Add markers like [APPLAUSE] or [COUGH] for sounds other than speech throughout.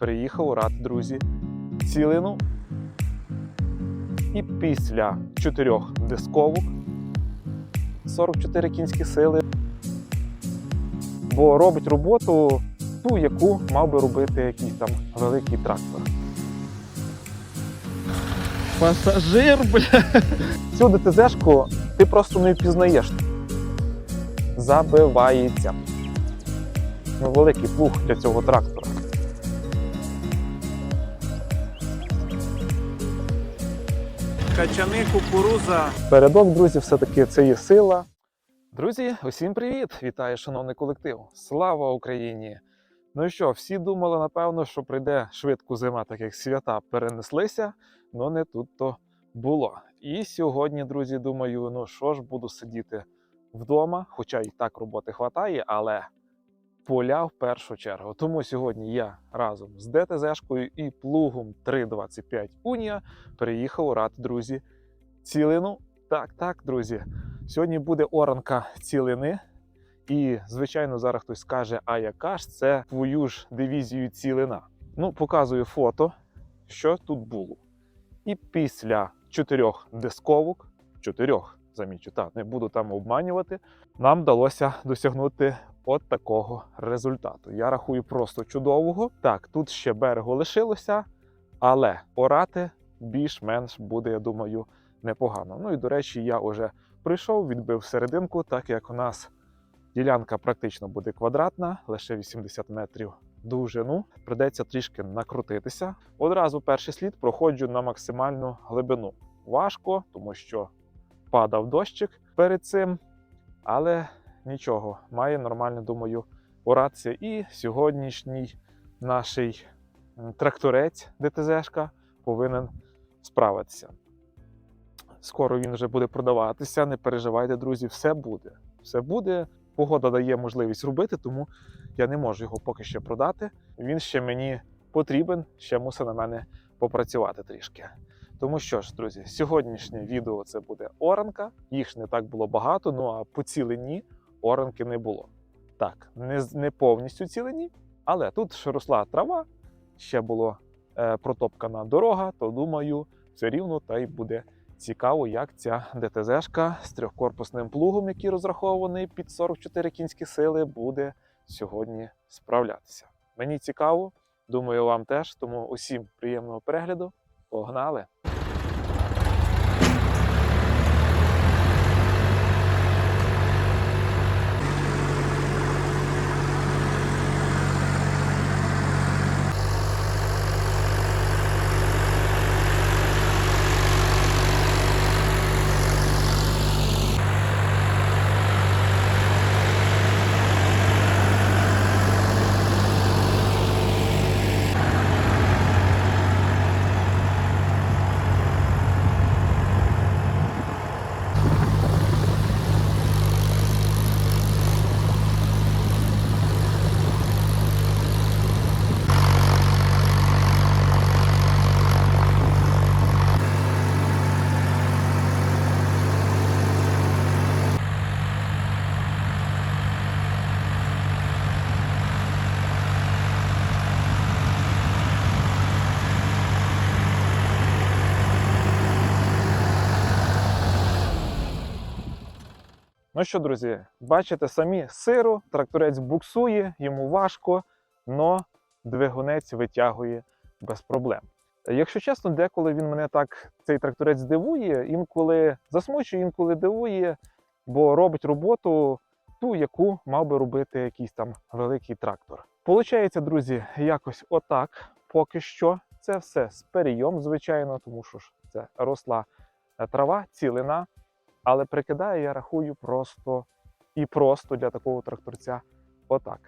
Приїхав рад, друзі, цілину. І після чотирьох дисковок 44 кінські сили. Бо робить роботу ту, яку мав би робити якийсь там великий трактор. Пасажир, бля. Цю ДТЗшку ти просто не впізнаєш. Забивається. Ну, великий плуг для цього трактора. Качани, кукуруза. Передок, друзі, все-таки це є сила. Друзі, усім привіт! Вітаю, шановний колектив! Слава Україні! Ну і що, всі думали, напевно, що прийде швидко зима, так як свята перенеслися, але не тут то було. І сьогодні, друзі, думаю, ну що ж, буду сидіти вдома, хоча і так роботи хватає, але поля в першу чергу. Тому сьогодні я разом з ДТЗшкою і плугом 325 Унія приїхав у рад, друзі, цілину. Так, так, друзі. Сьогодні буде оранка цілини. І, звичайно, зараз хтось скаже, а яка ж це твою ж дивізію цілина? Ну, показую фото, що тут було. І після чотирьох дисковок, чотирьох, замічу, так, не буду там обманювати, нам вдалося досягнути от такого результату. Я рахую просто чудового. Так, тут ще берегу лишилося, але орати більш-менш буде, я думаю, непогано. Ну і до речі, я вже прийшов, відбив серединку, так як у нас ділянка практично буде квадратна, лише 80 метрів довжину. Придеться трішки накрутитися. Одразу перший слід проходжу на максимальну глибину. Важко, тому що падав дощик перед цим, але нічого, має нормально, думаю, оратися. І сьогоднішній наш тракторець ДТЗшка повинен справитися. Скоро він вже буде продаватися. Не переживайте, друзі, все буде. Все буде. Погода дає можливість робити, тому я не можу його поки що продати. Він ще мені потрібен, ще мусить на мене попрацювати трішки. Тому що ж, друзі, сьогоднішнє відео це буде оранка. Їх не так було багато, ну а по цілині оранки не було. Так, не, не повністю цілині, але тут ще росла трава, ще була е, протопкана дорога, то думаю, все рівно та й буде цікаво, як ця ДТЗшка з трьохкорпусним плугом, який розрахований під 44 кінські сили, буде сьогодні справлятися. Мені цікаво, думаю, вам теж. Тому усім приємного перегляду. Погнали! Ну що, друзі, бачите самі сиру, тракторець буксує, йому важко, но двигунець витягує без проблем. Якщо чесно, деколи він мене так цей тракторець дивує, інколи засмучує, інколи дивує, бо робить роботу ту, яку мав би робити якийсь там великий трактор. Получається, друзі, якось отак. Поки що це все з перейом, звичайно, тому що ж це росла е, трава, цілина. Але прикидаю, я рахую просто і просто для такого тракторця отак.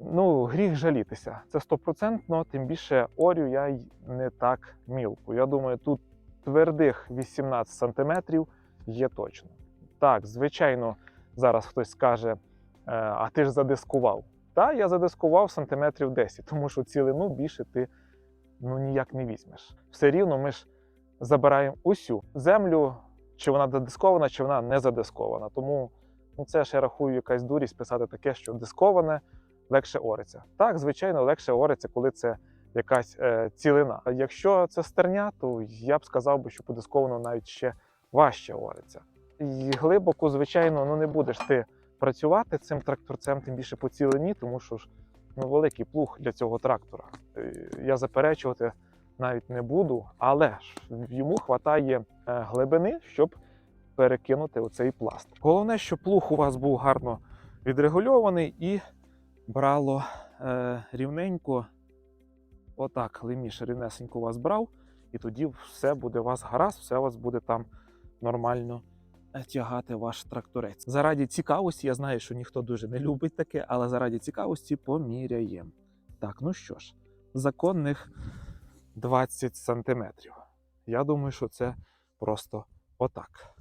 Ну, гріх жалітися. Це стопроцентно, тим більше орю я не так мілку. Я думаю, тут твердих 18 сантиметрів є точно. Так, звичайно, зараз хтось скаже, «Е, а ти ж задискував. Та, я задискував сантиметрів 10, тому що цілину більше ти ну, ніяк не візьмеш. Все рівно ми ж забираємо усю землю чи вона задискована, чи вона не задискована. Тому ну, це ж я рахую якась дурість писати таке, що дисковане, легше ориться. Так, звичайно, легше ориться, коли це якась е, цілина. А Якщо це стерня, то я б сказав би, що подисковано навіть ще важче ориться. І глибоко, звичайно, ну не будеш ти працювати цим тракторцем, тим більше по цілині, тому що ж ну, великий плуг для цього трактора. Е, Я заперечувати навіть не буду, але ж йому вистачає глибини, щоб перекинути оцей пласт. Головне, щоб плуг у вас був гарно відрегульований і брало е, рівненько. Отак, лиміш рівнесенько вас брав, і тоді все буде у вас гаразд, все у вас буде там нормально е, тягати ваш тракторець. Заради цікавості, я знаю, що ніхто дуже не любить таке, але заради цікавості поміряємо. Так, ну що ж, законних 20 сантиметрів. Я думаю, що це просто отак.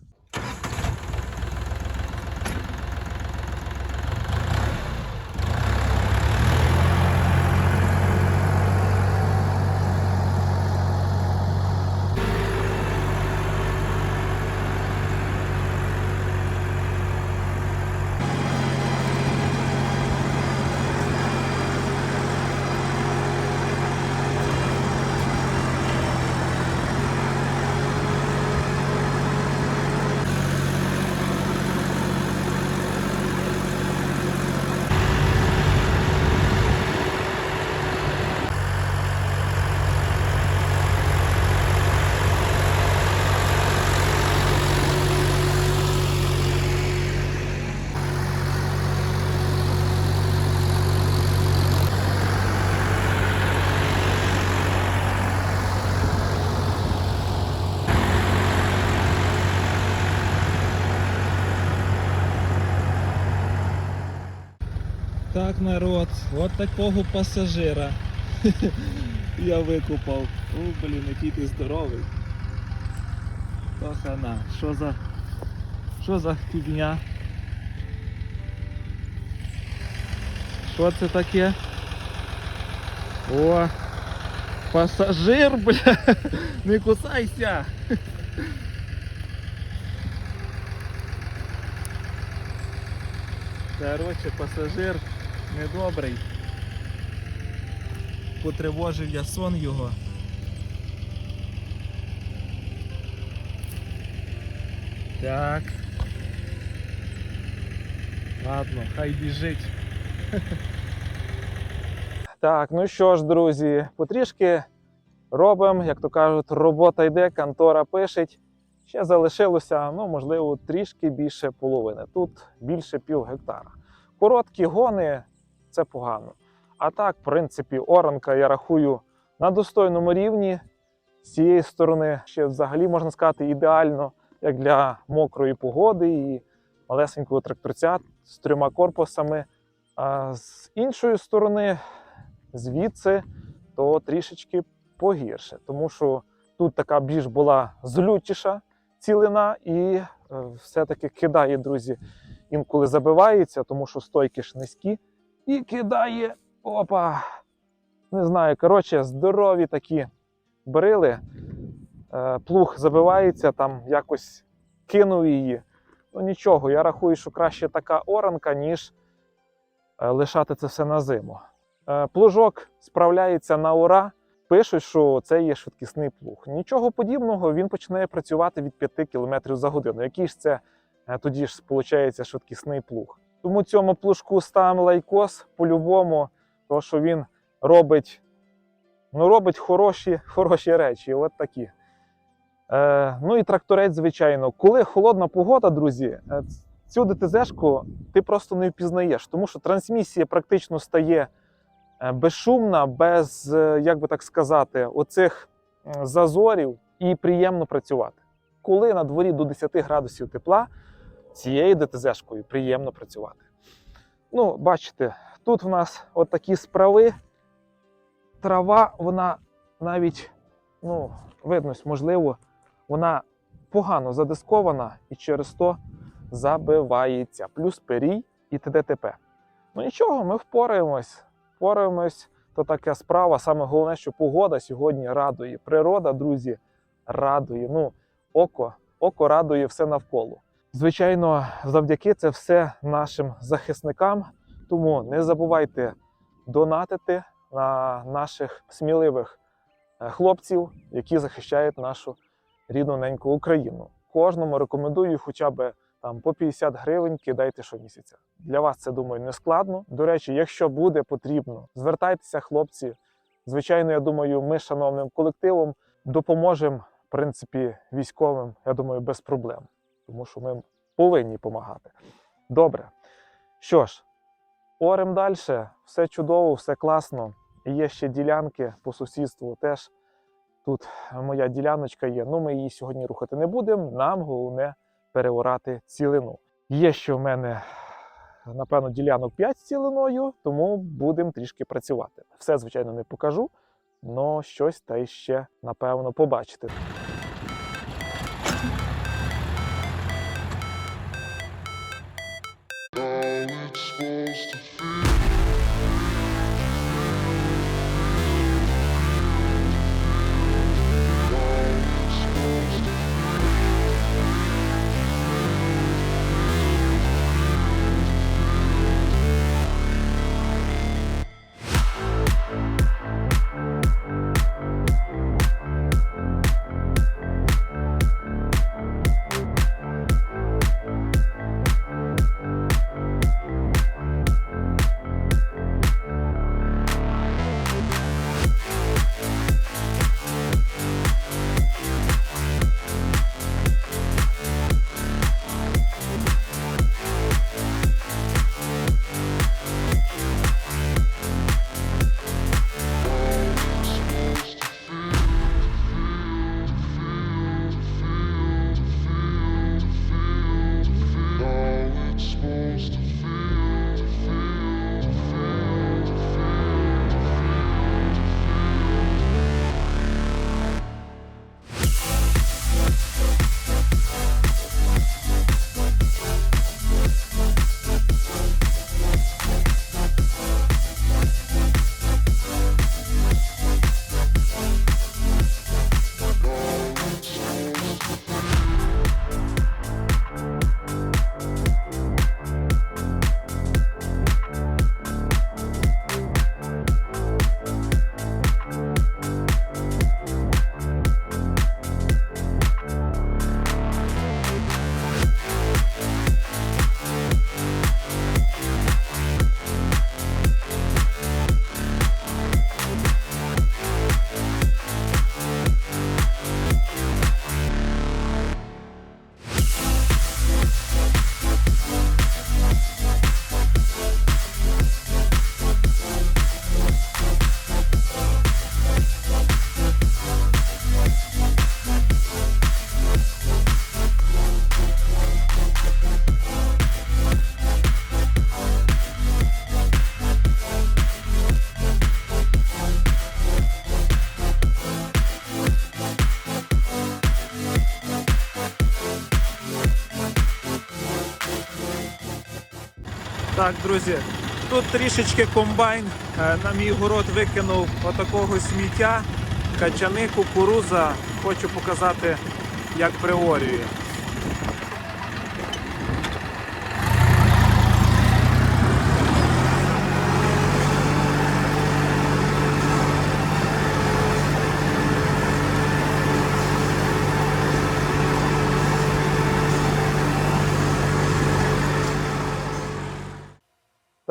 Так, народ, от такого пасажира [LAUGHS] я викупав. О, блін, який ти здоровий. То хана, що за. Що за фігня? Що це таке? О! Пасажир, бля! [LAUGHS] Не кусайся! [LAUGHS] Короче, пасажир недобрий. Потривожив я сон його. Так. Ладно, хай біжить. [LAUGHS] Так, ну що ж, друзі, потрішки робимо, як то кажуть, робота йде, контора пишеть. Ще залишилося, ну, можливо, трішки більше половини. Тут більше пів гектара. Короткі гони це погано. А так, в принципі, оранка я рахую на достойному рівні. З цієї сторони ще взагалі можна сказати ідеально, як для мокрої погоди і малесенького тракторця з трьома корпусами. А з іншої сторони, звідси, то трішечки погірше, тому що тут така більш була злютіша цілина, і е, все-таки кидає, друзі, інколи забивається, тому що стойки ж низькі, і кидає. Опа! Не знаю, коротше, здорові такі брили. Е, Плуг забивається, там якось кинув її. Ну нічого, я рахую, що краще така оранка, ніж е, лишати це все на зиму. Е, Плужок справляється на ура. Пишуть, що це є швидкісний плуг. Нічого подібного, він починає працювати від 5 км за годину. Який ж це тоді ж виходить швидкісний плуг? Тому цьому плужку ставимо лайкос по-любому, тому що він робить, ну, робить хороші, хороші речі. От такі. Е, ну і тракторець, звичайно. Коли холодна погода, друзі, е, цю ДТЗ-шку ти просто не впізнаєш, тому що трансмісія практично стає е, безшумна, без, е, як би так сказати, оцих зазорів і приємно працювати. Коли на дворі до 10 градусів тепла, цією ДТЗ-шкою приємно працювати. Ну, бачите, тут в нас от такі справи. Трава, вона навіть, ну, видно, можливо, вона погано задискована і через то забивається. Плюс перій і т.д. т.п. Ну нічого, ми впораємось. Впораємось, то така справа. Саме головне, що погода сьогодні радує. Природа, друзі, радує. Ну, око, око радує все навколо. Звичайно, завдяки це все нашим захисникам, Тому не забувайте донатити на наших сміливих е, хлопців, які захищають нашу рідну неньку Україну. Кожному рекомендую хоча б там по 50 гривень кидайте щомісяця. Для вас це думаю не складно. До речі, якщо буде потрібно, звертайтеся, хлопці. Звичайно, я думаю, ми шановним колективом допоможемо в принципі військовим. Я думаю, без проблем, тому що ми повинні допомагати. Добре. Що ж, орем далі, все чудово, все класно. Є ще ділянки по сусідству. Теж тут моя діляночка є. Ну, ми її сьогодні рухати не будемо. Нам головне переорати цілину. Є ще в мене, напевно, ділянок 5 з цілиною, тому будемо трішки працювати. Все, звичайно, не покажу, але щось та ще, напевно, побачите. Так, друзі, тут трішечки комбайн е, на мій город викинув отакого сміття, качани, кукуруза. Хочу показати, як приорює.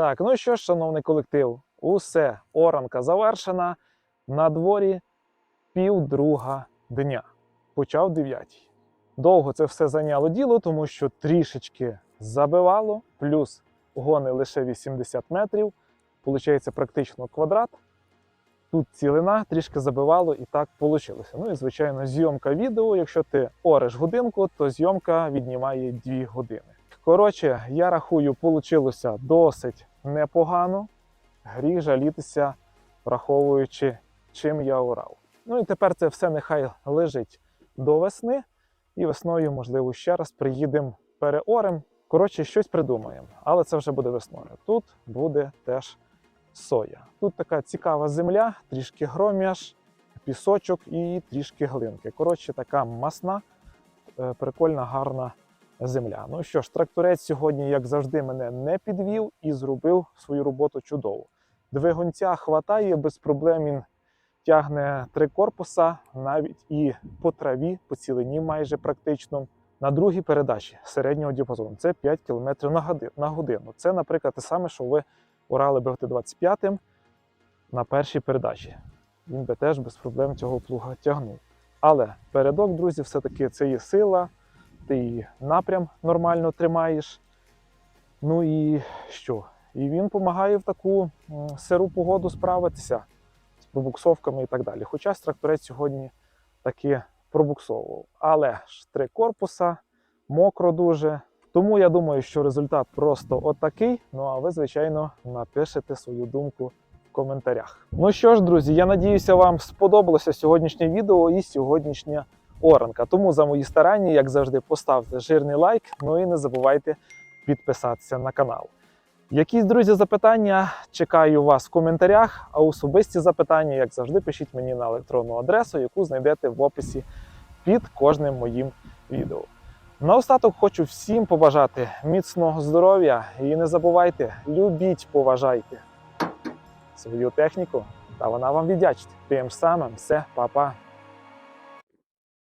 Так, ну що ж, шановний колектив, усе, оранка завершена. На дворі півдруга дня. Почав 9. Довго це все зайняло діло, тому що трішечки забивало, плюс гони лише 80 метрів. Получається практично квадрат. Тут цілина трішки забивало і так вийшло. Ну і звичайно, зйомка відео. Якщо ти ореш годинку, то зйомка віднімає 2 години. Коротше, я рахую, вийшло досить непогано. Гріх жалітися, враховуючи, чим я орав. Ну і тепер це все нехай лежить до весни, і весною, можливо, ще раз приїдемо переорем. Коротше, щось придумаємо, але це вже буде весною. Тут буде теж соя. Тут така цікава земля, трішки гром'яш, пісочок і трішки глинки. Коротше, така масна, е, прикольна, гарна земля. Ну що ж, тракторець сьогодні, як завжди, мене не підвів і зробив свою роботу чудово. Двигунця хватає без проблем. Він тягне три корпуса, навіть і по траві, по цілині майже практично. На другій передачі середнього діапазону це 5 км на годину. Це, наприклад, те саме, що ви орали БФТ-25 на першій передачі. Він би теж без проблем цього плуга тягнув. Але передок, друзі, все-таки це є сила, ти і напрям нормально тримаєш. Ну і що? І він допомагає в таку сиру погоду справитися з пробуксовками і так далі. Хоча тракторець сьогодні таки пробуксовував. Але ж три корпуса, мокро дуже. Тому я думаю, що результат просто отакий. Ну а ви, звичайно, напишете свою думку в коментарях. Ну що ж, друзі, я надіюся, вам сподобалося сьогоднішнє відео і сьогоднішня оранка. Тому за мої старання, як завжди, поставте жирний лайк. Ну і не забувайте підписатися на канал. Якісь друзі запитання чекаю вас в коментарях, а особисті запитання, як завжди, пишіть мені на електронну адресу, яку знайдете в описі під кожним моїм відео. Наостаток хочу всім побажати міцного здоров'я і не забувайте, любіть, поважайте свою техніку, та вона вам віддячить. Тим самим все, па-па.